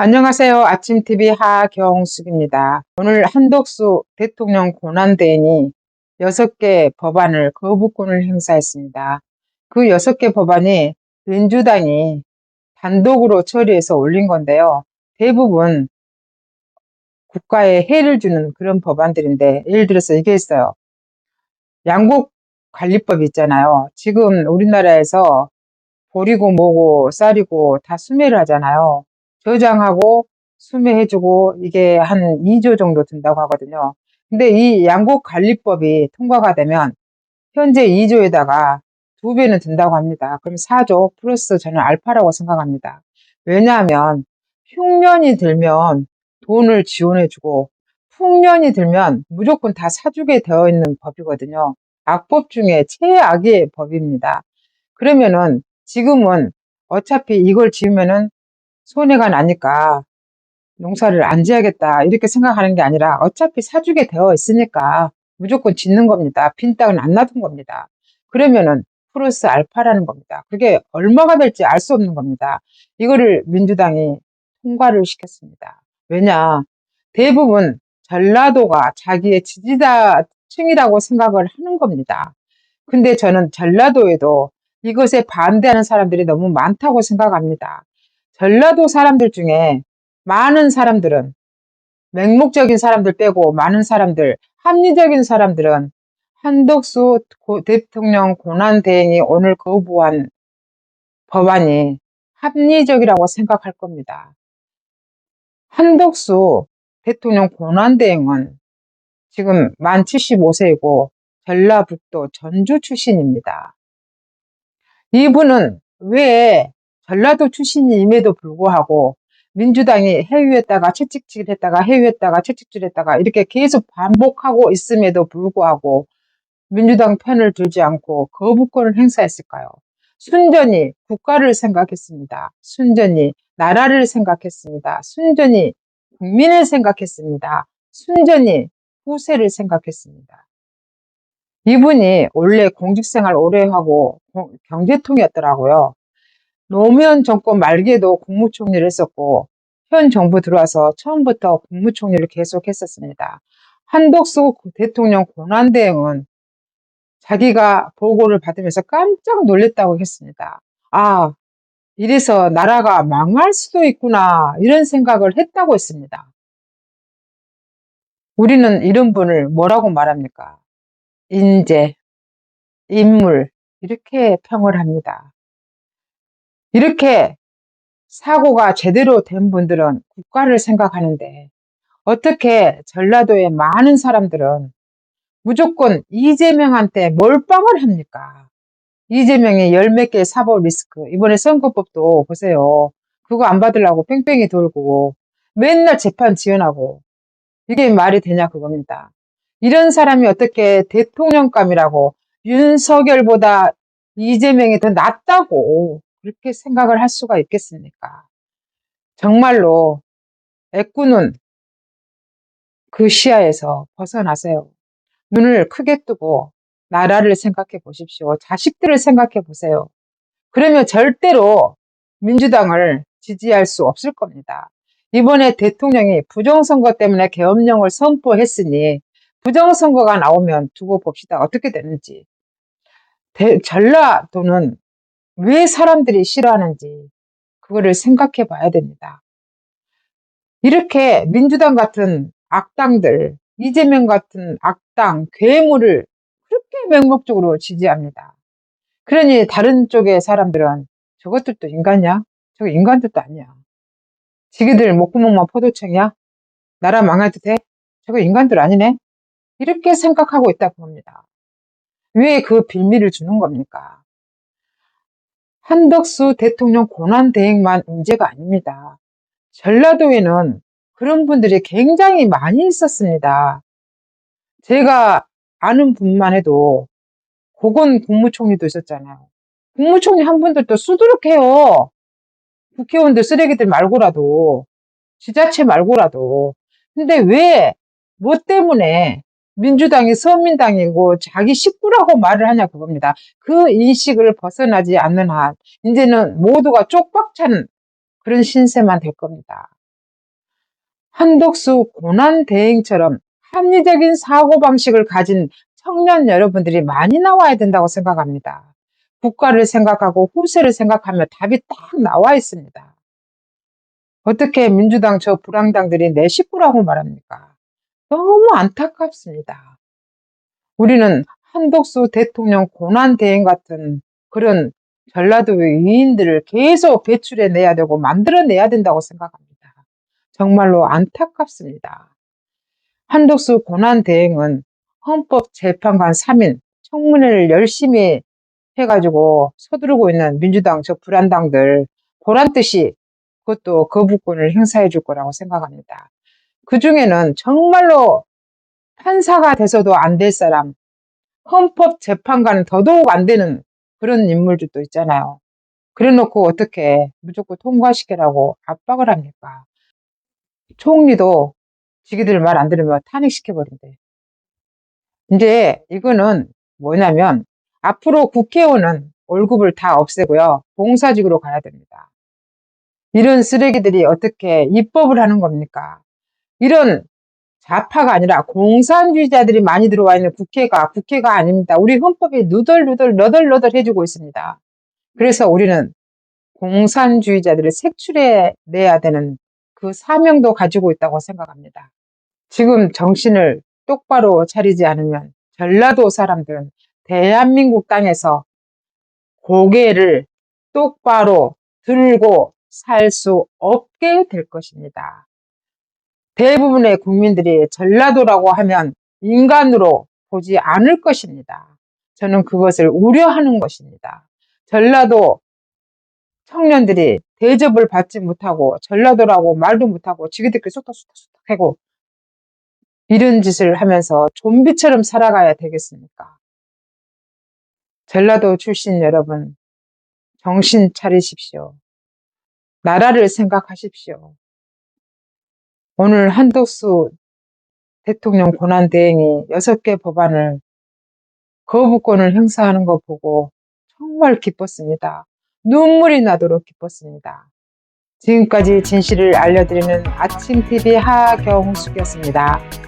안녕하세요. 아침TV 하경숙입니다. 오늘 한덕수 대통령 권한대행이 6개 법안을 거부권을 행사했습니다. 그 6개 법안이 민주당이 단독으로 처리해서 올린 건데요. 대부분 국가에 해를 주는 그런 법안들인데 예를 들어서 이게 있어요. 양곡 관리법 있잖아요. 지금 우리나라에서 보리고 뭐고 쌀이고 다 수매를 하잖아요. 저장하고 수매해주고 이게 한 2조 정도 든다고 하거든요. 근데 이 양곡관리법이 통과가 되면 현재 2조에다가 두 배는 든다고 합니다. 그럼 4조 플러스 저는 알파라고 생각합니다. 왜냐하면 흉년이 들면 돈을 지원해주고 풍년이 들면 무조건 다 사주게 되어 있는 법이거든요. 악법 중에 최악의 법입니다. 그러면은 지금은 어차피 이걸 지으면은 손해가 나니까 농사를 안 지어야겠다 이렇게 생각하는 게 아니라 어차피 사주게 되어 있으니까 무조건 짓는 겁니다. 빈 땅은 안 놔둔 겁니다. 그러면은 플러스 알파라는 겁니다. 그게 얼마가 될지 알 수 없는 겁니다. 이거를 민주당이 통과를 시켰습니다. 왜냐 대부분 전라도가 자기의 지지자층이라고 생각을 하는 겁니다. 근데 저는 전라도에도 이것에 반대하는 사람들이 너무 많다고 생각합니다. 전라도 사람들 중에 많은 사람들은 맹목적인 사람들 빼고 많은 사람들, 합리적인 사람들은 한덕수 대통령 고난 대행이 오늘 거부한 법안이 합리적이라고 생각할 겁니다. 한덕수 대통령 고난 대행은 지금 만 75세이고 전라북도 전주 출신입니다. 이분은 왜 전라도 출신임에도 불구하고 민주당이 해유했다가 채찍질 했다가 해유했다가 채찍질 했다가 이렇게 계속 반복하고 있음에도 불구하고 민주당 편을 들지 않고 거부권을 행사했을까요? 순전히 국가를 생각했습니다. 순전히 나라를 생각했습니다. 순전히 국민을 생각했습니다. 순전히 후세를 생각했습니다. 이분이 원래 공직생활 오래 하고 경제통이었더라고요. 노무현 정권 말기에도 국무총리를 했었고 현 정부 들어와서 처음부터 국무총리를 계속 했었습니다. 한덕수 대통령 고난대행은 자기가 보고를 받으면서 깜짝 놀랐다고 했습니다. 아, 이래서 나라가 망할 수도 있구나 이런 생각을 했다고 했습니다. 우리는 이런 분을 뭐라고 말합니까? 인재, 인물 이렇게 평을 합니다. 이렇게 사고가 제대로 된 분들은 국가를 생각하는데 어떻게 전라도의 많은 사람들은 무조건 이재명한테 몰빵을 합니까? 이재명이 열몇개 사법 리스크 이번에 선거법도 보세요. 그거 안 받으려고 뺑뺑이 돌고 맨날 재판 지연하고 이게 말이 되냐 그겁니다. 이런 사람이 어떻게 대통령감이라고 윤석열보다 이재명이 더 낫다고 그렇게 생각을 할 수가 있겠습니까? 정말로 애꾸는 그 시야에서 벗어나세요. 눈을 크게 뜨고 나라를 생각해 보십시오. 자식들을 생각해 보세요. 그러면 절대로 민주당을 지지할 수 없을 겁니다. 이번에 대통령이 부정선거 때문에 계엄령을 선포했으니 부정선거가 나오면 두고 봅시다. 어떻게 되는지. 대, 전라도는 왜 사람들이 싫어하는지 그거를 생각해 봐야 됩니다. 이렇게 민주당 같은 악당들, 이재명 같은 악당, 괴물을 그렇게 맹목적으로 지지합니다. 그러니 다른 쪽의 사람들은 저것들도 인간이야? 저거 인간들도 아니야. 지기들 목구멍만 포도청이야? 나라 망해도 돼? 저거 인간들 아니네? 이렇게 생각하고 있다고 합니다. 왜 그 빌미를 주는 겁니까? 한덕수 대통령 고난대행만 문제가 아닙니다. 전라도에는 그런 분들이 굉장히 많이 있었습니다. 제가 아는 분만 해도 고건 국무총리도 있었잖아요. 국무총리 한 분들도 수두룩해요. 국회의원들 쓰레기들 말고라도 지자체 말고라도 근데 왜 뭐 때문에 민주당이 서민당이고 자기 식구라고 말을 하냐 그겁니다. 그 인식을 벗어나지 않는 한 이제는 모두가 쪽박 찬 그런 신세만 될 겁니다. 한독수 고난 대행처럼 합리적인 사고 방식을 가진 청년 여러분들이 많이 나와야 된다고 생각합니다. 국가를 생각하고 후세를 생각하면 답이 딱 나와 있습니다. 어떻게 민주당 저 불황당들이 내 식구라고 말합니까? 너무 안타깝습니다. 우리는 한독수 대통령 고난 대행 같은 그런 전라도의 위인들을 계속 배출해 내야 되고 만들어 내야 된다고 생각합니다. 정말로 안타깝습니다. 한독수 고난 대행은 헌법재판관 3인 청문회를 열심히 해가지고 서두르고 있는 민주당 저 불안당들 보란 뜻이 그것도 거부권을 행사해 줄 거라고 생각합니다. 그 중에는 정말로 판사가 돼서도 안 될 사람, 헌법 재판관은 더더욱 안 되는 그런 인물들도 있잖아요. 그래 놓고 어떻게 무조건 통과시키라고 압박을 합니까? 총리도 지기들 말 안 들으면 탄핵시켜버린대. 이제 이거는 뭐냐면 앞으로 국회의원은 월급을 다 없애고요. 봉사직으로 가야 됩니다. 이런 쓰레기들이 어떻게 입법을 하는 겁니까? 이런 좌파가 아니라 공산주의자들이 많이 들어와 있는 국회가 국회가 아닙니다. 우리 헌법이 누덜누덜 너덜너덜 해주고 있습니다. 그래서 우리는 공산주의자들을 색출해 내야 되는 그 사명도 가지고 있다고 생각합니다. 지금 정신을 똑바로 차리지 않으면 전라도 사람들은 대한민국 땅에서 고개를 똑바로 들고 살 수 없게 될 것입니다. 대부분의 국민들이 전라도라고 하면 인간으로 보지 않을 것입니다. 저는 그것을 우려하는 것입니다. 전라도 청년들이 대접을 받지 못하고 전라도라고 말도 못하고 지기들끼리 쑥덕쑥덕쑥덕 하고 이런 짓을 하면서 좀비처럼 살아가야 되겠습니까? 전라도 출신 여러분, 정신 차리십시오. 나라를 생각하십시오. 오늘 한덕수 대통령 권한대행이 6개 법안을 거부권을 행사하는 거 보고 정말 기뻤습니다. 눈물이 나도록 기뻤습니다. 지금까지 진실을 알려드리는 아침TV 하경숙이었습니다.